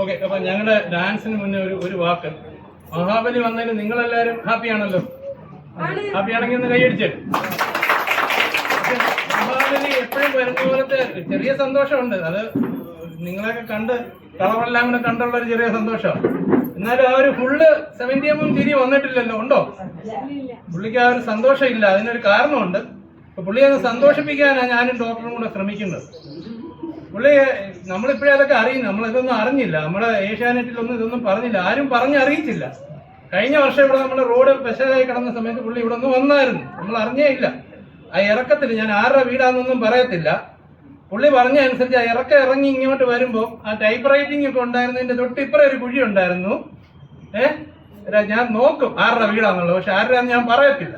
Okay അപ്പൊ ഞങ്ങളുടെ ഡാൻസിന് മുന്നേ ഒരു ഒരു വാക്ക്. മഹാബലി വന്നതിന് നിങ്ങളെല്ലാരും ഹാപ്പിയാണല്ലോ ഹാപ്പിയാണെങ്കിൽ ഒന്ന് കൈയടിച്ച്. മഹാബലി എപ്പോഴും വരുന്ന പോലത്തെ ചെറിയ സന്തോഷമുണ്ട്. അത് നിങ്ങളെയൊക്കെ കണ്ട് കളറെല്ലാം കൂടെ കണ്ടുള്ള ഒരു ചെറിയ സന്തോഷമാണ്. എന്നാലും ആ ഒരു ഫുള്ള് സെവന്റി എം എം തിരി വന്നിട്ടില്ലല്ലോ? ഉണ്ടോ? പുള്ളിക്ക് ആ ഒരു സന്തോഷം ഇല്ല അതിനൊരു കാരണമുണ്ട്. പുള്ളിയെ സന്തോഷിപ്പിക്കാനാണ് ഞാനും ഡോക്ടറും കൂടെ ശ്രമിക്കുന്നത്. പുള്ളി നമ്മളിപ്പോഴേ അതൊക്കെ അറിയുന്നു. നമ്മൾ ഇതൊന്നും അറിഞ്ഞില്ല. നമ്മുടെ ഏഷ്യാനെറ്റിലൊന്നും ഇതൊന്നും പറഞ്ഞില്ല. ആരും പറഞ്ഞറിയിച്ചില്ല കഴിഞ്ഞ വർഷം ഇവിടെ നമ്മുടെ റോഡ് പെശലായി കിടന്ന സമയത്ത് പുള്ളി ഇവിടെ ഒന്ന് വന്നായിരുന്നു. നമ്മൾ അറിഞ്ഞേ ഇല്ല. ആ ഇറക്കത്തിൽ ഞാൻ ആരുടെ വീടാണെന്നൊന്നും പറയത്തില്ല. പുള്ളി പറഞ്ഞ അനുസരിച്ച് ആ ഇറക്കം ഇറങ്ങി ഇങ്ങോട്ട് വരുമ്പോൾ ആ ടൈപ്പ് റൈറ്റിംഗ് ഒക്കെ ഉണ്ടായിരുന്നതിന്റെ തൊട്ടിപ്പുറം ഒരു കുഴി ഉണ്ടായിരുന്നു. ഏഹ് ഞാൻ നോക്കും ആരുടെ വീടാന്നുള്ളത്. പക്ഷെ ആരുടെയാന്ന് ഞാൻ പറയത്തില്ല.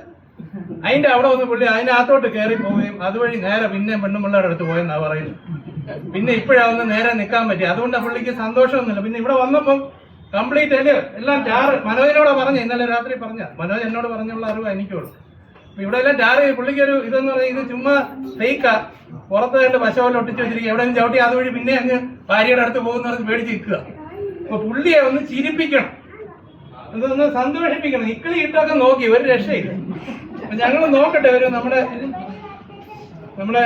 അതിന്റെ അവിടെ ഒന്ന് പുള്ളി അതിനകത്തോട്ട് കയറി പോവുകയും അതുവഴി നേരെ പിന്നെ പെണ്ണുമ്പിള്ളയുടെ അടുത്ത് പോയെന്നാ പറയുന്നത്. പിന്നെ ഇപ്പോഴാവുന്ന നേരെ നിൽക്കാൻ പറ്റി. അതുകൊണ്ട് പുള്ളിക്ക് സന്തോഷമൊന്നുമില്ല. പിന്നെ ഇവിടെ വന്നപ്പം കംപ്ലീറ്റ് അല്ലേ എല്ലാം ടാറ് മനോജിനോട് പറഞ്ഞു ഇന്നലെ രാത്രി പറഞ്ഞ. മനോജ് എന്നോട് പറഞ്ഞുള്ള അറിവ് എനിക്കുള്ളൂ. ഇവിടെ എല്ലാം ടാറ് പുള്ളിക്ക് ഒരു ഇതെന്ന് പറയുന്നത് ചുമ്മാ ഫേക്കാ പുറത്ത് കണ്ട് പശവല്ല ഒട്ടിച്ച് വെച്ചിരിക്കുക. എവിടെയെങ്കിലും ചവിട്ടി അതുവഴി പിന്നെ അങ്ങ് ഭാര്യയുടെ അടുത്ത് പോകുന്ന പേടിച്ച് നിൽക്കുക. അപ്പൊ പുള്ളിയെ ഒന്ന് ചിരിപ്പിക്കണം. എന്തൊന്ന് സന്തോഷിപ്പിക്കണം. ഇക്കിളി ഇട്ടൊക്കെ നോക്കി. ഒരു രക്ഷയില്ല. ഞങ്ങൾ നോക്കട്ടെ ഒരു നമ്മുടെ നമ്മുടെ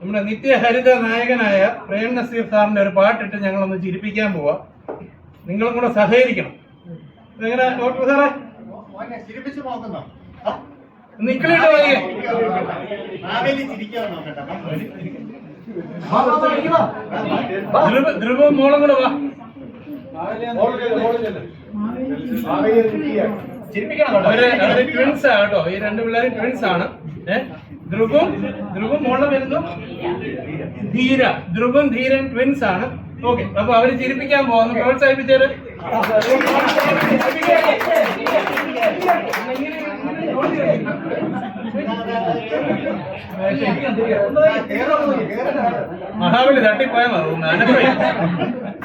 നമ്മുടെ നിത്യഹരിത നായകനായ പ്രേം നസീർ സാറിന്റെ ഒരു പാട്ടിട്ട് ഞങ്ങളൊന്ന് ചിരിപ്പിക്കാൻ പോവാ. നിങ്ങളും കൂടെ സഹകരിക്കണം. എങ്ങനെ ഡോക്ടർ സാറേ? ധ്രുവ ധ്രുവ മോളും കൂടെ വാ. അവർ ട്വിൻസ് ആ കേട്ടോ. ഈ രണ്ട് പിള്ളേരും ട്വിൻസ് ആണ്. ഏഹ് ധ്രുവും ധ്രുവും മോളെ വരുന്നു ധീര. ധ്രുവും ധീരൻ ട്വിൻസ് ആണ്. ഓക്കെ അപ്പൊ അവർ ചിരിപ്പിക്കാൻ പോകുന്നു. പ്രോത്സാഹിപ്പിച്ചത് മഹാബലി തട്ടിപ്പോയെന്നാ തോന്നുന്നു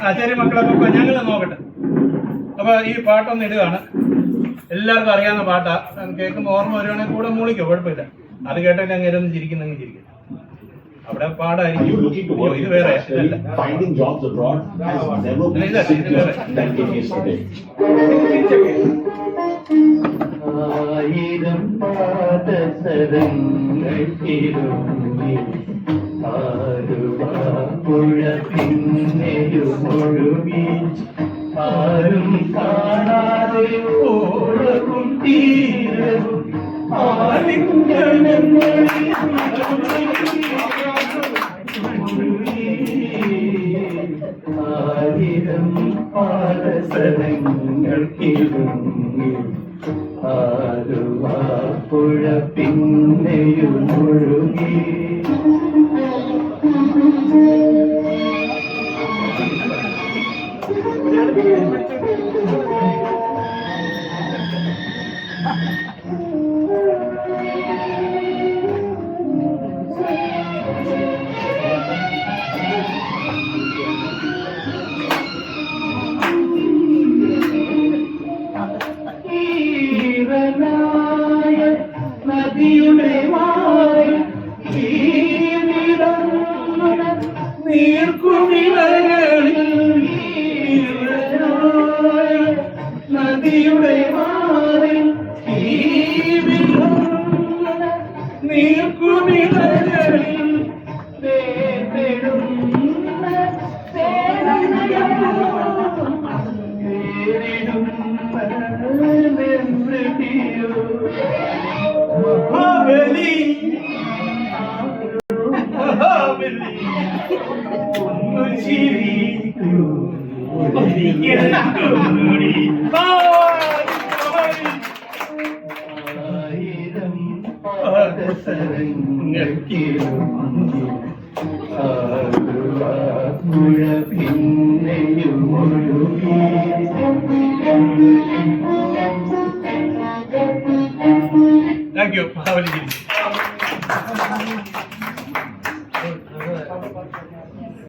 ആ ശരി മക്കളെ അപ്പൊ ഞങ്ങൾ നോക്കട്ടെ. അപ്പൊ ഈ പാട്ടൊന്ന് ഇടുകയാണ്. എല്ലാവർക്കും അറിയാവുന്ന പാട്ടാ. കേൾക്കുമ്പോൾ ഓർമ്മ വരുവാണെങ്കിൽ കൂടെ മൂളിക്കോ കുഴപ്പമില്ല. അത് കേട്ടാൽ അങ്ങനെ ഒന്നും ചിരിക്കുന്ന ചിരിക്കുന്നു അവിടെ പാടായിരിക്കും. ആരും കാണാതെ ഓടും തീരും ആയിരം പാദസരങ്ങൾ തിരുങ്ങി ആരുവാപ്പുഴ Thank ഈറനായ നീർക്കുമിളകളിൽ നദിയുടെ വായ നീർക്കുമിളകളിൽ മഹാബലി പിന്നെയും ഒഴുകി താങ്ക് യു മഹാബലി ജി